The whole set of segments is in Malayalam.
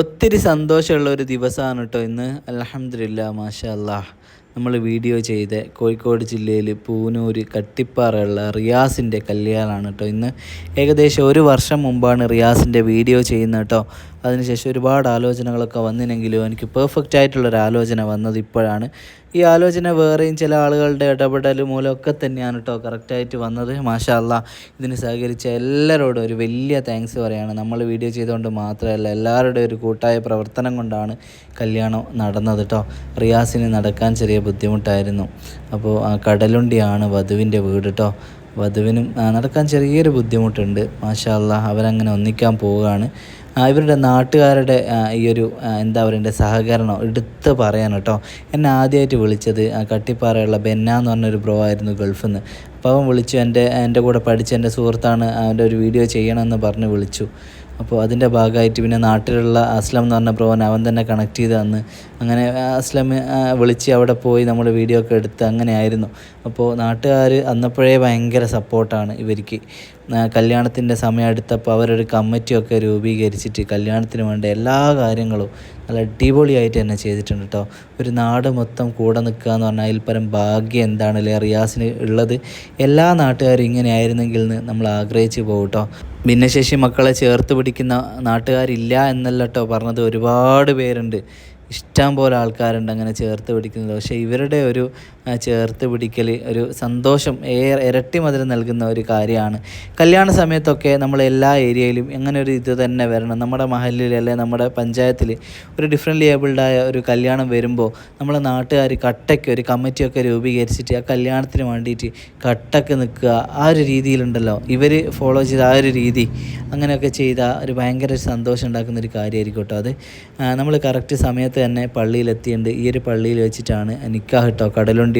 ഒത്തിരി സന്തോഷമുള്ള ഒരു ദിവസമാണ് കേട്ടോ ഇന്ന്. അലഹമില്ല മാഷാ അല്ലാഹ് നമ്മൾ വീഡിയോ ചെയ്ത് കോഴിക്കോട് ജില്ലയിൽ പൂനൂര് കട്ടിപ്പാറയുള്ള റിയാസിന്റെ കല്യാണമാണ് കേട്ടോ ഇന്ന്. ഏകദേശം ഒരു വർഷം മുമ്പാണ് റിയാസിന്റെ വീഡിയോ ചെയ്യുന്നത് കേട്ടോ. അതിനുശേഷം ഒരുപാട് ആലോചനകളൊക്കെ വന്നിനെങ്കിലും എനിക്ക് പെർഫെക്റ്റ് ആയിട്ടുള്ളൊരു ആലോചന വന്നത് ഇപ്പോഴാണ്. ഈ ആലോചന വേറെയും ചില ആളുകളുടെ ഇടപെടൽ മൂലമൊക്കെ തന്നെയാണ് കേട്ടോ കറക്റ്റായിട്ട് വന്നത്. മാഷാല്ല ഇതിന് സഹകരിച്ച എല്ലാവരോടും ഒരു വലിയ താങ്ക്സ് പറയുകയാണ് നമ്മൾ വീഡിയോ ചെയ്തുകൊണ്ട് മാത്രമല്ല എല്ലാവരുടെയും ഒരു കൂട്ടായ പ്രവർത്തനം കൊണ്ടാണ് കല്യാണം നടന്നത് കേട്ടോ റിയാസിന് നടക്കാൻ ചെറിയ ബുദ്ധിമുട്ടായിരുന്നു. അപ്പോൾ ആ കടലുണ്ടിയാണ് വധുവിന്റെ വീട് കേട്ടോ വധുവിനും നടക്കാൻ ചെറിയൊരു ബുദ്ധിമുട്ടുണ്ട്. മാഷാല്ല അവരങ്ങനെ ഒന്നിക്കാൻ പോവുകയാണ്. ഇവരുടെ നാട്ടുകാരുടെ ഈ ഒരു എന്താ എന്റെ സഹകരണം എടുത്ത് പറയാൻ കേട്ടോ. എന്നെ ആദ്യമായിട്ട് വിളിച്ചത് കട്ടിപ്പാറയുള്ള ബെന്ന എന്ന് പറഞ്ഞൊരു ബ്രോ ആയിരുന്നു ഗൾഫിൽ നിന്ന്. അപ്പോൾ അവൻ വിളിച്ചു എന്റെ എന്റെ കൂടെ പഠിച്ച എന്റെ സുഹൃത്താണ് അവന്റെ ഒരു വീഡിയോ ചെയ്യണമെന്ന് പറഞ്ഞ് വിളിച്ചു. അപ്പോൾ അതിന്റെ ഭാഗമായിട്ട് പിന്നെ നാട്ടിലുള്ള അസ്ലം എന്ന് പറഞ്ഞ ബ്രോൻ അവൻ തന്നെ കണക്ട് ചെയ്ത് തന്ന്. അങ്ങനെ അസ്ലം വിളിച്ച് അവിടെ പോയി നമ്മൾ വീഡിയോ ഒക്കെ എടുത്ത് അങ്ങനെ ആയിരുന്നു അപ്പോൾ നാട്ടുകാർ അന്നപ്പോഴേ ഭയങ്കര സപ്പോർട്ടാണ് ഇവർക്ക്. കല്യാണത്തിന്റെ സമയം അടുത്തപ്പോൾ അവരൊരു കമ്മിറ്റിയൊക്കെ രൂപീകരിച്ചിട്ട് കല്യാണത്തിന് വേണ്ട എല്ലാ കാര്യങ്ങളും നല്ല അടിപൊളിയായിട്ട് തന്നെ ചെയ്തിട്ടുണ്ട് കേട്ടോ. ഒരു നാട് മൊത്തം കൂടെ നിൽക്കുക എന്ന് പറഞ്ഞാൽ അതിൽ പരം ഭാഗ്യം എന്താണല്ലേ റിയാസിന് ഉള്ളത്. എല്ലാ നാട്ടുകാരും ഇങ്ങനെ ആയിരുന്നെങ്കിൽ എന്ന് നമ്മൾ ആഗ്രഹിച്ചു പോകും കേട്ടോ. ഭിന്നശേഷി മക്കളെ ചേർത്ത് പിടിക്കുന്ന നാട്ടുകാരില്ല എന്നല്ല കേട്ടോ പറഞ്ഞത്. ഒരുപാട് പേരുണ്ട്. ഇഷ്ടം പോലെ ആൾക്കാരുണ്ട് അങ്ങനെ ചേർത്ത് പിടിക്കുന്നത്. പക്ഷേ ഇവരുടെ ഒരു ചേർത്ത് പിടിക്കൽ ഒരു സന്തോഷം ഏറെ ഇരട്ടി മധുരം നൽകുന്ന ഒരു കാര്യമാണ്. കല്യാണ സമയത്തൊക്കെ നമ്മൾ എല്ലാ ഏരിയയിലും അങ്ങനെ ഒരു ഇത് തന്നെ വരണം. നമ്മുടെ മഹലിൽ അല്ലെ നമ്മുടെ പഞ്ചായത്തിൽ ഒരു ഡിഫറെന്റ് ഏബിൾഡായ ഒരു കല്യാണം വരുമ്പോൾ നമ്മളെ നാട്ടുകാർ കട്ടയ്ക്ക് ഒരു കമ്മിറ്റിയൊക്കെ രൂപീകരിച്ചിട്ട് ആ കല്യാണത്തിന് വേണ്ടിയിട്ട് കട്ടയ്ക്ക് നിൽക്കുക. ആ ഒരു രീതിയിലുണ്ടല്ലോ. ഇവർ ഫോളോ ചെയ്ത ആ ഒരു രീതി. അങ്ങനെയൊക്കെ ചെയ്ത ഒരു ഭയങ്കര സന്തോഷം ഉണ്ടാക്കുന്ന ഒരു കാര്യമായിരിക്കും കേട്ടോ അത്. നമ്മൾ കറക്റ്റ് സമയത്ത് തന്നെ പള്ളിയിലെത്തിയിട്ടുണ്ട് ഈ ഒരു പള്ളിയിൽ വെച്ചിട്ടാണ് നിക്കാഹ് കേട്ടോ.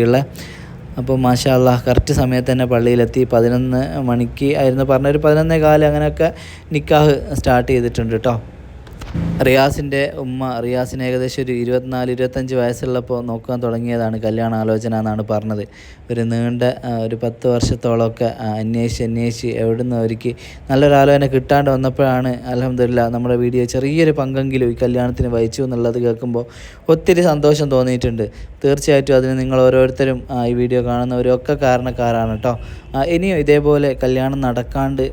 കടലുണ്ടിയുള്ള അപ്പോൾ മാഷാ അള്ളാഹ് കറക്റ്റ് സമയത്ത് തന്നെ പള്ളിയിലെത്തി. പതിനൊന്ന് മണിക്ക് ആയിരുന്നു പറഞ്ഞൊരു പതിനൊന്നേ കാൽ അങ്ങനെയൊക്കെ നിക്കാഹ് സ്റ്റാർട്ട് ചെയ്തിട്ടുണ്ട് കേട്ടോ. റിയാസിന്റെ ഉമ്മ റിയാസിന് ഏകദേശം ഒരു ഇരുപത്തിനാല് ഇരുപത്തഞ്ച് വയസ്സുള്ളപ്പോൾ നോക്കാൻ തുടങ്ങിയതാണ് കല്യാണ ആലോചന എന്നാണ് പറഞ്ഞത്. ഒരു നീണ്ട ഒരു പത്ത് വർഷത്തോളമൊക്കെ അന്വേഷിച്ച് അന്വേഷിച്ച് എവിടുന്ന് അവർക്ക് നല്ലൊരു ആലോചന കിട്ടാണ്ട് വന്നപ്പോഴാണ് അലഹമില്ല നമ്മുടെ വീഡിയോ ചെറിയൊരു പങ്കെങ്കിലും ഈ കല്യാണത്തിന് വഹിച്ചു എന്നുള്ളത് കേൾക്കുമ്പോൾ ഒത്തിരി സന്തോഷം തോന്നിയിട്ടുണ്ട്. തീർച്ചയായിട്ടും അതിന് നിങ്ങൾ ഓരോരുത്തരും ഈ വീഡിയോ കാണുന്നവരൊക്കെ കാരണക്കാരാണ് കേട്ടോ. ഇനിയും ഇതേപോലെ കല്യാണം നടക്കാണ്ട്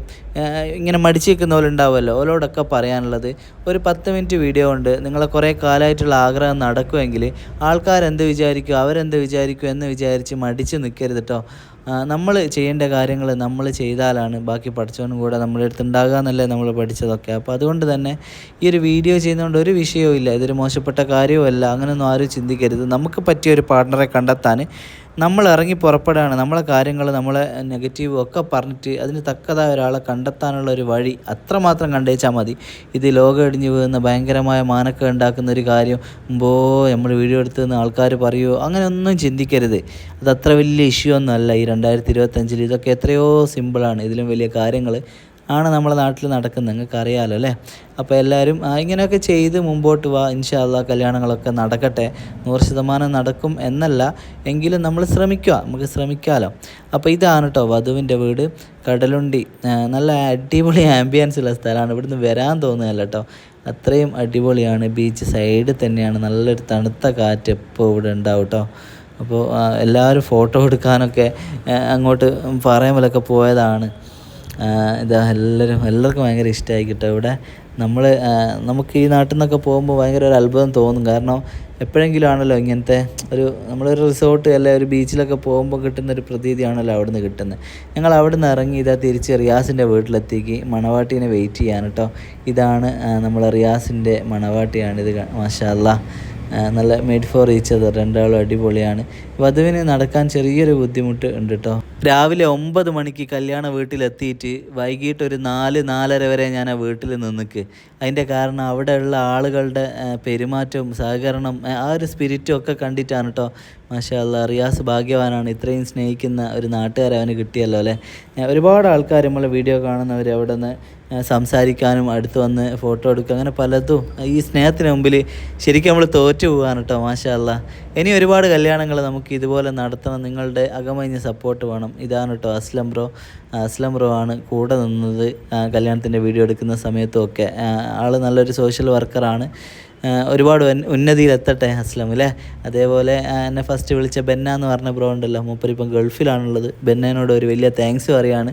ഇങ്ങനെ മടിച്ചു നിൽക്കുന്നവരുണ്ടാവുമല്ലോ ഓരോടൊക്കെ പറയാനുള്ളത് ഒരു പത്ത് മിനിറ്റ് വീഡിയോ ഉണ്ട് നിങ്ങളെ കുറേ കാലമായിട്ടുള്ള ആഗ്രഹം നടക്കുമെങ്കിൽ ആൾക്കാരെന്ത് വിചാരിക്കും അവരെന്ത് വിചാരിക്കും എന്ന് വിചാരിച്ച് മടിച്ച് നിൽക്കരുത് കേട്ടോ നമ്മൾ ചെയ്യേണ്ട കാര്യങ്ങൾ നമ്മൾ ചെയ്താലാണ് ബാക്കി പഠിച്ചവനും കൂടെ നമ്മുടെ അടുത്ത് ഉണ്ടാകുക എന്നല്ലേ നമ്മൾ പഠിച്ചതൊക്കെ. അപ്പോൾ അതുകൊണ്ട് തന്നെ ഈ ഒരു വീഡിയോ ചെയ്യുന്നതുകൊണ്ട് ഒരു വിഷയവും ഇല്ല ഇതൊരു മോശപ്പെട്ട കാര്യവുമല്ല അങ്ങനെയൊന്നും ആരും ചിന്തിക്കരുത്. നമുക്ക് പറ്റിയ ഒരു പാർട്ണറെ കണ്ടെത്താൻ നമ്മൾ ഇറങ്ങി പുറപ്പെടുകയാണ് നമ്മളെ കാര്യങ്ങൾ നമ്മളെ നെഗറ്റീവ് ഒക്കെ പറഞ്ഞിട്ട് അതിന് തക്കതായ ഒരാളെ കണ്ടെത്താനുള്ള ഒരു വഴി അത്രമാത്രം കണ്ടേച്ചാൽ മതി. ഇത് ലോകം ഇടിഞ്ഞു വീഴുന്ന ഭയങ്കരമായ മാനക്ക ഉണ്ടാക്കുന്ന ഒരു കാര്യം. മുമ്പോ നമ്മൾ വീഡിയോ എടുത്തെന്ന് ആൾക്കാർ പറയുമോ അങ്ങനെയൊന്നും ചിന്തിക്കരുത്. അത് അത്ര വലിയ ഇഷ്യൂ ഒന്നും അല്ല. ഈ രണ്ടായിരത്തി ഇരുപത്തഞ്ചിൽ ഇതൊക്കെ എത്രയോ സിമ്പിളാണ് ഇതിലും വലിയ കാര്യങ്ങൾ ആണ് നമ്മുടെ നാട്ടിൽ നടക്കുന്നത്. നിങ്ങൾക്ക് അറിയാമല്ലോ അല്ലേ? അപ്പോൾ എല്ലാവരും ഇങ്ങനെയൊക്കെ ചെയ്ത് മുമ്പോട്ട് വാ ഇൻഷാല്ല കല്യാണങ്ങളൊക്കെ നടക്കട്ടെ. നൂറ് ശതമാനം നടക്കും എന്നല്ല എങ്കിലും നമ്മൾ ശ്രമിക്കുക. നമുക്ക് ശ്രമിക്കാമല്ലോ അപ്പോൾ ഇതാണ് കേട്ടോ വധുവിന്റെ വീട്. കടലുണ്ടി നല്ല അടിപൊളി ആംബിയൻസ് ഉള്ള സ്ഥലമാണ്. ഇവിടുന്ന് വരാൻ തോന്നുകയല്ല കേട്ടോ അത്രയും അടിപൊളിയാണ്. ബീച്ച് സൈഡിൽ തന്നെയാണ്. നല്ലൊരു തണുത്ത കാറ്റ് എപ്പോൾ ഇവിടെ ഉണ്ടാവും കേട്ടോ അപ്പോൾ എല്ലാവരും ഫോട്ടോ എടുക്കാനൊക്കെ അങ്ങോട്ട് പറയുമ്പോഴൊക്കെ പോയതാണ്. ഇതാ എല്ലാവരും എല്ലാവർക്കും ഭയങ്കര ഇഷ്ടമായി കിട്ടും. ഇവിടെ നമ്മൾ നമുക്ക് ഈ നാട്ടിൽ നിന്നൊക്കെ പോകുമ്പോൾ ഭയങ്കര ഒരു അത്ഭുതം തോന്നും. കാരണം എപ്പോഴെങ്കിലും ആണല്ലോ ഇങ്ങനത്തെ ഒരു നമ്മളൊരു റിസോർട്ട് അല്ലെ ഒരു ബീച്ചിലൊക്കെ പോകുമ്പോൾ കിട്ടുന്ന ഒരു പ്രതീതിയാണല്ലോ അവിടെ നിന്ന് കിട്ടുന്നത്. ഞങ്ങൾ അവിടെ നിന്ന് ഇറങ്ങി ഇതാ തിരിച്ച് റിയാസിന്റെ വീട്ടിലെത്തിക്ക് മണവാട്ടീനെ വെയിറ്റ് ചെയ്യാൻ കേട്ടോ ഇതാണ് നമ്മൾ റിയാസിന്റെ മണവാട്ടിയാണ്. ഇത് മാഷാല്ല. നല്ല മെയ്ഡ് ഫോർ ഈച്ചത് രണ്ടാളും അടിപൊളിയാണ്. വധുവിന് നടക്കാൻ ചെറിയൊരു ബുദ്ധിമുട്ട് ഉണ്ട് കേട്ടോ രാവിലെ ഒമ്പത് മണിക്ക് കല്യാണ വീട്ടിലെത്തിയിട്ട് വൈകിട്ട് ഒരു നാല് നാലര വരെ ഞാൻ ആ വീട്ടിൽ നിന്നിക്ക്. അതിന്റെ കാരണം അവിടെയുള്ള ആളുകളുടെ പെരുമാറ്റവും സഹകരണം ആ, ഒരു സ്പിരിറ്റും ഒക്കെ കണ്ടിട്ടാണ് കേട്ടോ മാഷാ അല്ലാ റിയാസ് ഭാഗ്യവാനാണ്. ഇത്രയും സ്നേഹിക്കുന്ന ഒരു നാട്ടുകാരെ അവന് കിട്ടിയല്ലോ അല്ലേ? ഒരുപാട് ആൾക്കാർ നമ്മളെ വീഡിയോ കാണുന്നവർ അവിടെ നിന്ന് സംസാരിക്കാനും അടുത്ത് വന്ന് ഫോട്ടോ എടുക്കുക അങ്ങനെ പലതും ഈ സ്നേഹത്തിന് മുമ്പിൽ ശരിക്കും നമ്മൾ തോറ്റു പോകാൻ കേട്ടോ ഇനി ഒരുപാട് കല്യാണങ്ങൾ നമുക്ക് ഇതുപോലെ നടത്തണം. നിങ്ങളുടെ അകമഴിഞ്ഞ സപ്പോർട്ട് വേണം. ഇതാണ് കേട്ടോ അസ്ലം ബ്രോ അസ്ലം ബ്രോ ആണ് കൂടെ നിന്നത് കല്യാണത്തിന്റെ വീഡിയോ എടുക്കുന്ന സമയത്തും ഒക്കെ ആൾ നല്ലൊരു സോഷ്യൽ വർക്കറാണ് ഒരുപാട് ഉന്ന- ഉന്നതിയിലെത്തട്ടെ അസ്ലം അല്ലേ അതേപോലെ എന്നെ ഫസ്റ്റ് വിളിച്ച ബെന്ന എന്ന് പറഞ്ഞ ബ്രോ ഉണ്ടല്ലോ മൂപ്പരിപ്പം ഗൾഫിലാണുള്ളത്. ബെന്നേനോട് ഒരു വലിയ താങ്ക്സ് പറയാണ്.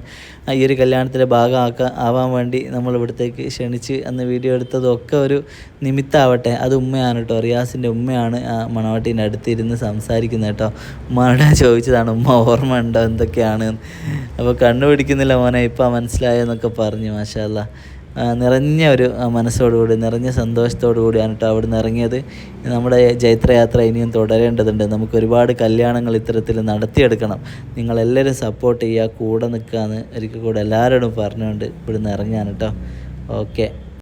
ഈ ഒരു കല്യാണത്തിന്റെ ഭാഗമാക്കാൻ ആവാൻ വേണ്ടി നമ്മൾ ഇവിടത്തേക്ക് ക്ഷണിച്ച് അന്ന് വീഡിയോ എടുത്തതൊക്കെ ഒരു നിമിത്താവട്ടെ. അത് ഉമ്മയാണ് കേട്ടോ റിയാസിന്റെ ഉമ്മയാണ് മണവാട്ടീന്റെ അടുത്തിരുന്ന് സംസാരിക്കുന്നത് കേട്ടോ ഉമ്മാനോട് ചോദിച്ചതാണ് ഉമ്മ ഓർമ്മ ഉണ്ടോ എന്തൊക്കെയാണ്? അപ്പോൾ കണ്ടുപിടിക്കുന്നില്ല മോനെ ഇപ്പം മനസ്സിലായെന്നൊക്കെ പറഞ്ഞു മാഷാല്ല നിറഞ്ഞ ഒരു മനസ്സോടുകൂടി നിറഞ്ഞ സന്തോഷത്തോടു കൂടിയാണ് കേട്ടോ അവിടെ നിന്ന് ഇറങ്ങിയത്. നമ്മുടെ ജൈത്രയാത്ര ഇനിയും തുടരേണ്ടതുണ്ട്. നമുക്ക് ഒരുപാട് കല്യാണങ്ങൾ ഇത്തരത്തിൽ നടത്തിയെടുക്കണം. നിങ്ങളെല്ലാവരും സപ്പോർട്ട് ചെയ്യുക കൂടെ നിൽക്കുക എന്ന് ഒരിക്കൽ കൂടെ എല്ലാവരോടും പറഞ്ഞുകൊണ്ട് ഇവിടുന്ന് ഇറങ്ങിയാണ് കേട്ടോ ഓക്കെ